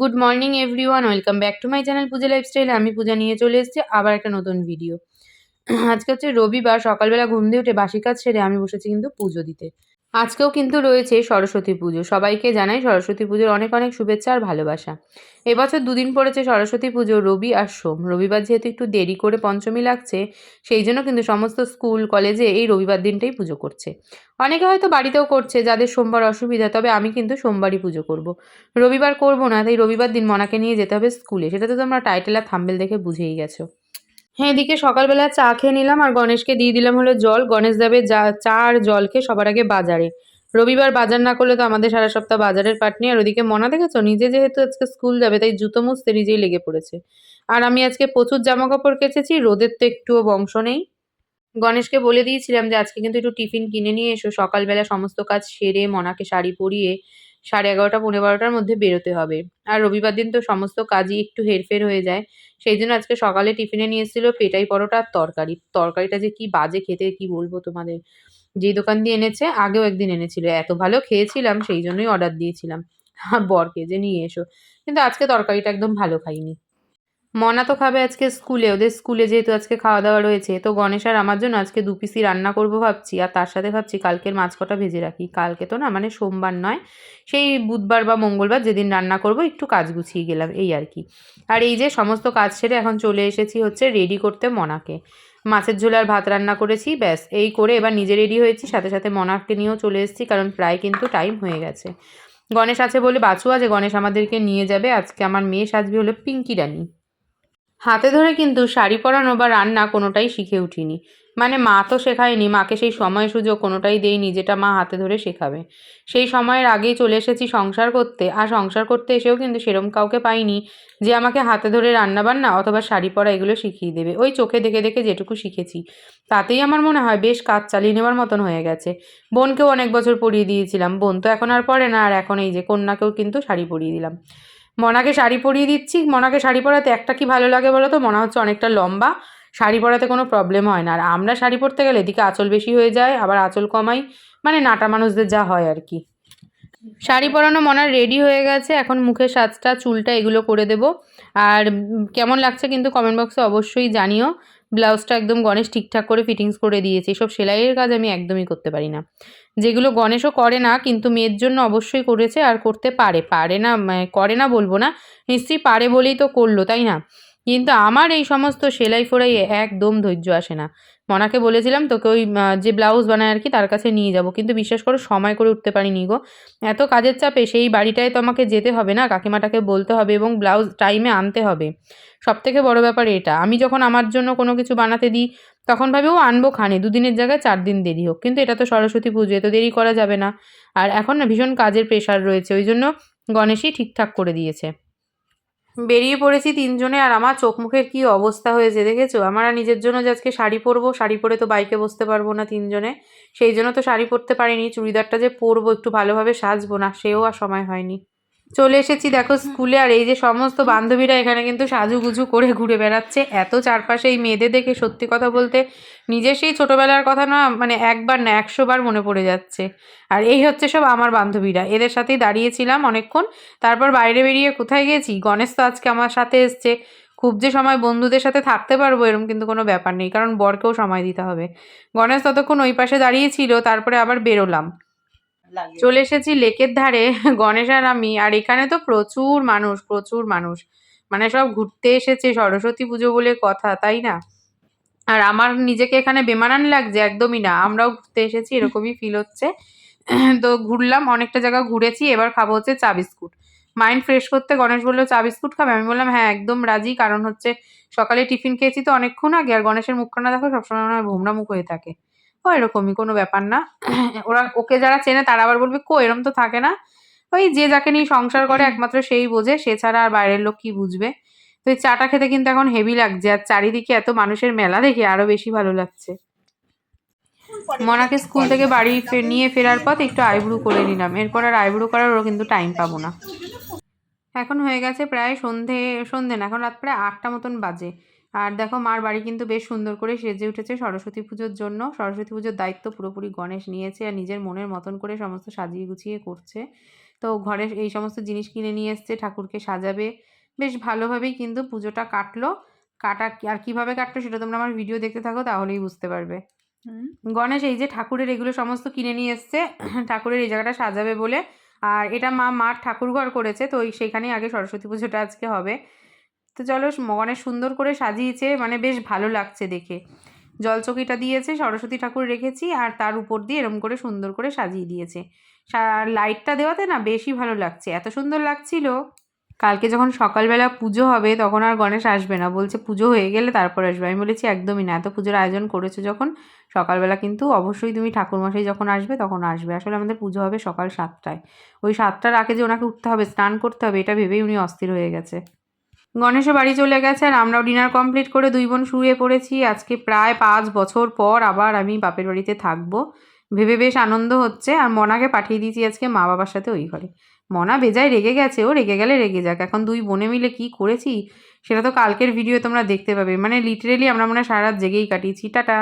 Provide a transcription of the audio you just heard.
Good morning everyone welcome back to my channel Puja lifestyle আমি পূজা নিয়ে চলে এসেছি আবার একটা নতুন ভিডিও আজকে হচ্ছে রবিবার, সকালবেলা ঘুম দিয়ে উঠে বাসি কাজ সেরে আমি বসেছি কিন্তু পুজো দিতে। আজকেও কিন্তু রয়েছে সরস্বতী পুজো। সবাইকে জানাই সরস্বতী পুজোর অনেক অনেক শুভেচ্ছা আর ভালোবাসা। এবছর দুদিন পড়েছে সরস্বতী পুজো, রবি আর সোম। রবিবার যেহেতু একটু দেরি করে পঞ্চমী লাগছে, সেই জন্য কিন্তু সমস্ত স্কুল, কলেজে এই রবিবার দিনটাই পুজো করছে। অনেকে হয়তো বাড়িতেও করছে, যাদের সোমবার অসুবিধা, তবে আমি কিন্তু সোমবারই পুজো করব। রবিবার করব না, তাই রবিবার দিন মনাকে নিয়ে যেতে হবে স্কুলে। সেটা তো তোমরা টাইটেল আর থাম্বেল দেখে বুঝেই গেছো। হ্যাঁ এদিকে সকালবেলা চা খেয়ে নিলাম আর গণেশকে দিয়ে দিলাম হলো জল। গণেশ দেবে যা, চা আর জলকে সবার আগে বাজারে। রবিবার বাজার না করলে তো আমাদের সারা সপ্তাহ বাজারের পাট নেই। আর ওদিকে মনা, দেখেছ? নিজে যেহেতু আজকে স্কুল যাবে, তাই জুতো মুছতে নিজেই লেগে পড়েছে। আর আমি আজকে প্রচুর জামা কাপড় কেচেছি, রোদের তো একটুও বংশ নেই। গণেশকে বলে দিয়েছিলাম যে, আজকে কিন্তু একটু টিফিন কিনে নিয়ে এসো। সকালবেলা সমস্ত কাজ সেরে মনাকে শাড়ি পরিয়ে সাড়ে এগারোটা পনেরো বারোটার মধ্যে বেরোতে হবে। আর রবিবার দিন তো সমস্ত কাজই একটু হেরফের হয়ে যায়। সেই জন্য আজকে সকালে টিফিনে নিয়েছিল পেটাই পরোটা আর তরকারি। তরকারিটা যে কি বাজে খেতে, কি বলব তোমাদের? যে দোকান দিয়ে এনেছে, আগেও একদিন এনেছিল। এত ভালো খেয়েছিলাম, সেই জন্যই অর্ডার দিয়েছিলাম। বরকে যে নিয়ে এসো। কিন্তু আজকে তরকারিটা একদম ভালো খাইনি। মনা তো খাবে আজকে স্কুলে, ওদের স্কুলে যেহেতু আজকে খাওয়া দাওয়া রয়েছে, তো গণেশ আর আমার জন্য আজকে দু পিসি রান্না করব ভাবছি, আর তার সাথে ভাবছি কালকের মাছ কটা ভেজে রাখি। কালকে তো না মানে সোমবার নয়, সেই বুধবার বা মঙ্গলবার যেদিন রান্না করব একটু কাজ গুছিয়ে গেলাম, এই আর কি। আর এই যে সমস্ত কাজ সেরে এখন চলে এসেছি হচ্ছে রেডি করতে মনাকে। মাছের ঝোল আর ভাত রান্না করেছি, ব্যাস, এই করে এবার নিজে রেডি হয়েছি, সাথে সাথে মনাকে নিয়েও চলে এসেছি, কারণ প্রায় কিন্তু টাইম হয়ে গেছে। গণেশ আছে বলে বাছুয়া যে গণেশ আমাদেরকে নিয়ে যাবে, আজকে আমার মেয়ে সাজবি হলো পিঙ্কি রানী। হাতে ধরে কিন্তু শাড়ি পরানো বা রান্না কোনোটাই শিখে উঠিনি। মানে মা তো শেখায়নি, মাকে সেই সময় সুযোগ কোনোটাই দেয়নি যেটা মা হাতে ধরে শেখাবে। সেই সময়ের আগেই চলে এসেছি সংসার করতে, আর সংসার করতে এসেও কিন্তু সেরম কাউকে পাইনি যে আমাকে হাতে ধরে রান্না বান্না অথবা শাড়ি পরা এগুলো শিখিয়ে দেবে। ওই চোখে দেখে দেখে যেটুকু শিখেছি। তাতেই আমার মনে হয় বেশ কাজ চালিয়ে নেওয়ার মতন হয়ে গেছে। বোনকেও অনেক বছর পরিয়ে দিয়েছিলাম। বোন তো এখন আর পরে না, আর এখন এই যে কন্যাকেও কিন্তু শাড়ি পরিয়ে দিলাম। মনাকে শাড়ি পরিয়ে দিচ্ছি। মনাকে শাড়ি পরাতে একটা কি ভালো লাগে বলো তো? মনে হচ্ছে অনেকটা লম্বা। শাড়ি পরাতে কোনো প্রবলেম হয় না। আর আমরা শাড়ি পরতে গেলে এদিকে আঁচল বেশি হয়ে যায়, আবার আঁচল কমাই। মানে নাটা মানুষদের যা হয় আর কি। শাড়ি পরানো মনার রেডি হয়ে গেছে। এখন মুখের সাজটা, চুলটা এগুলো করে দেব। আর কেমন লাগছে কিন্তু কমেন্ট বক্সে অবশ্যই জানিও। ব্লাউজটা একদম গণেশ ঠিকঠাক করে ফিটিংস করে দিয়েছে। এসব সেলাইয়ের কাজ আমি একদমই করতে পারি না। যেগুলো গণেশও করে না, কিন্তু মেয়ের জন্য অবশ্যই করেছে আর করতে পারে। পারে না করে না বলব না, নিশ্চয়ই পারে বলেই তো করল, তাই না? কিন্তু আমার এই সমস্ত সেলাই ফোড়াই একদম ধৈর্য আসে না। মনাকে বলেছিলাম, তোকে ওই যে ব্লাউজ বানায় আর কি, তার কাছে নিয়ে যাব। কিন্তু বিশ্বাস করে, সময় করে উঠতে পারিনি গো। এত কাজের চাপে সেই বাড়িটায় তো আমাকে যেতে হবে না, কাকিমাটাকে বলতে হবে এবং ব্লাউজ টাইমে আনতে হবে। সব থেকে বড় ব্যাপার এটা, আমি যখন আমার জন্য কোনো কিছু বানাতে দিই, তখন ভাবে ও আনব খানে, দুদিনের জায়গায় চার দিন দেরি হোক। কিন্তু এটা তো সরস্বতী পুজো, এত দেরি করা যাবে না। আর এখন না ভীষণ কাজের প্রেশার রয়েছে, ওই জন্য গণেশই ঠিকঠাক করে দিয়েছে। বেরিয়ে পড়েছি তিনজনে আর আমার চোখ মুখের কী অবস্থা হয়েছে, দেখেছ? আর নিজের জন্য যে আজকে শাড়ি পরবো, শাড়ি পরে তো বাইকে বসতে পারব না তিনজনে। সেই জন্য তো শাড়ি পরতে পারিনি, চুড়িদারটা যে পরবো, একটু ভালোভাবে সাজবো না, সেও আর সময় হয়নি। চলে এসেছি দেখো স্কুলে। আর এই যে সমস্ত বান্ধবীরা এখানে কিন্তু সাজুগুজু করে ঘুরে বেড়াচ্ছে। এত চারপাশে এই মেয়েদের দেখে সত্যি কথা বলতে নিজের সেই ছোটোবেলার কথা না মানে একবার না একশো বার মনে পড়ে যাচ্ছে। আর এই হচ্ছে সব আমার বান্ধবীরা। এদের সাথেই দাঁড়িয়েছিলাম অনেকক্ষণ। তারপর বাইরে বেরিয়ে কোথায় গেছি? গণেশ তো আজকে আমার সাথে এসছে। খুব যে সময় বন্ধুদের সাথে থাকতে পারব এরকম কিন্তু কোনো ব্যাপার নেই কারণ বরকেও সময় দিতে হবে। গণেশ ততক্ষণ ওই পাশে দাঁড়িয়েছিল তারপরে আবার বেরোলাম। চলে এসেছি লেকের ধারে, গণেশ আর আমি, আর এখানে তো প্রচুর মানুষ প্রচুর মানুষ। মানে সব ঘুরতে এসেছে, সরস্বতী পুজো বলে কথা, তাই না? আর আমার নিজেকে এখানে বেমানান লাগছে, একদমই না। আমরাও ঘুরতে এসেছি, এরকমই ফিল হচ্ছে। তো ঘুরলাম, অনেকটা জায়গা ঘুরেছি, এবার খাব হচ্ছে চা বিস্কুট। মাইন্ড ফ্রেশ করতে গণেশ বলল, চা বিস্কুট খাবে? আমি বললাম হ্যাঁ একদম রাজি, কারণ হচ্ছে সকালে টিফিন খেয়েছি তো অনেকক্ষণ আগে, আর গণেশের মুখখানা দেখো, সবসময় মনে হয় ভোমরা মুখ হয়ে থাকে। এরকমই, কোনো ব্যাপার না। ওরা, ওকে যারা চেনে তারা আবার বলবে, কো, এরম তো থাকে না। ওই যে যাকে নিয়ে সংসার করে, একমাত্র সেই বোঝে, সে ছাড়া আর বাইরের লোক কি বুঝবে? তো এই চাটা খেতে কিন্তু এখন হেভি লাগছে, আর চারিদিকে এত মানুষের মেলা দেখে আরও বেশি ভালো লাগছে। মনাকে স্কুল থেকে বাড়ি নিয়ে ফেরার পথ একটু আইব্রু করে নিলাম। এরপর আর আইব্রু করারও কিন্তু টাইম পাবো না। এখন হয়ে গেছে প্রায় সন্ধে সন্ধে না, এখন রাত প্রায় আটটা মতন বাজে। আর দেখো মার বাড়ি কিন্তু বেশ সুন্দর করে সেজে উঠেছে সরস্বতী পুজোর জন্য। সরস্বতী পুজোর দায়িত্ব পুরোপুরি গণেশ নিয়েছে আর নিজের মনের মতন করে সমস্ত সাজিয়ে গুছিয়ে করছে। তো ঘরে এই সমস্ত জিনিস কিনে নিয়ে এসছে ঠাকুরকে সাজাবে। বেশ ভালোভাবেই কিন্তু পুজোটা কাটলো। কাটা আর কীভাবে কাটলো সেটা তোমরা আমার ভিডিও দেখতে থাকো তাহলেই বুঝতে পারবে। গণেশ এই যে ঠাকুরের এগুলো সমস্ত কিনে নিয়ে এসছে ঠাকুরের এই জায়গাটা সাজাবে বলে। আর এটা মা মার ঠাকুর ঘর করেছে তো সেখানেই আগে সরস্বতী পুজোটা আজকে হবে। তো চলো গণেশ সুন্দর করে সাজিয়েছে মানে বেশ ভালো লাগছে দেখে। জলচকিটা দিয়েছে, সরস্বতী ঠাকুর রেখেছি, আর তার উপর দিয়ে এরম করে সুন্দর করে সাজিয়ে দিয়েছে। আর লাইটটা দেওয়াতে না বেশি ভালো লাগছে, এত সুন্দর লাগছিল। কালকে যখন সকালবেলা পুজো হবে, তখন আর গণেশ আসবে না, বলছে পুজো হয়ে গেলে তারপর আসবে। আমি বলেছি, একদমই না, এত পুজোর আয়োজন করেছ যখন, সকালবেলা কিন্তু অবশ্যই তুমি ঠাকুরমশাই যখন আসবে, তখন আসবে। আসলে আমাদের পুজো হবে সকাল সাতটায়। ওই সাতটার আগে যে ওনাকে উঠতে হবে, স্নান করতে হবে, এটা ভেবেই উনি অস্থির হয়ে গেছে। গণেশও বাড়ি চলে গেছে আর আমরাও ডিনার কমপ্লিট করে দুই বোন শুয়ে পড়েছি। আজকে প্রায় পাঁচ বছর পর আবার আমি বাপের বাড়িতে থাকব। ভেবে বেশ আনন্দ হচ্ছে। আর মনাকে পাঠিয়ে দিয়েছি আজকে মা বাবার সাথে ওই ঘরে। মনা বেজায় রেগে গেছে, ও রেগে গেলে রেগে যাক। এখন দুই বোনে মিলে কি করেছি, সেটা তো কালকের ভিডিও তোমরা দেখতে পাবে। মানে লিটারেলি আমরা মনে হয় সারা রাত জেগেই কাটিয়েছি। টাটা!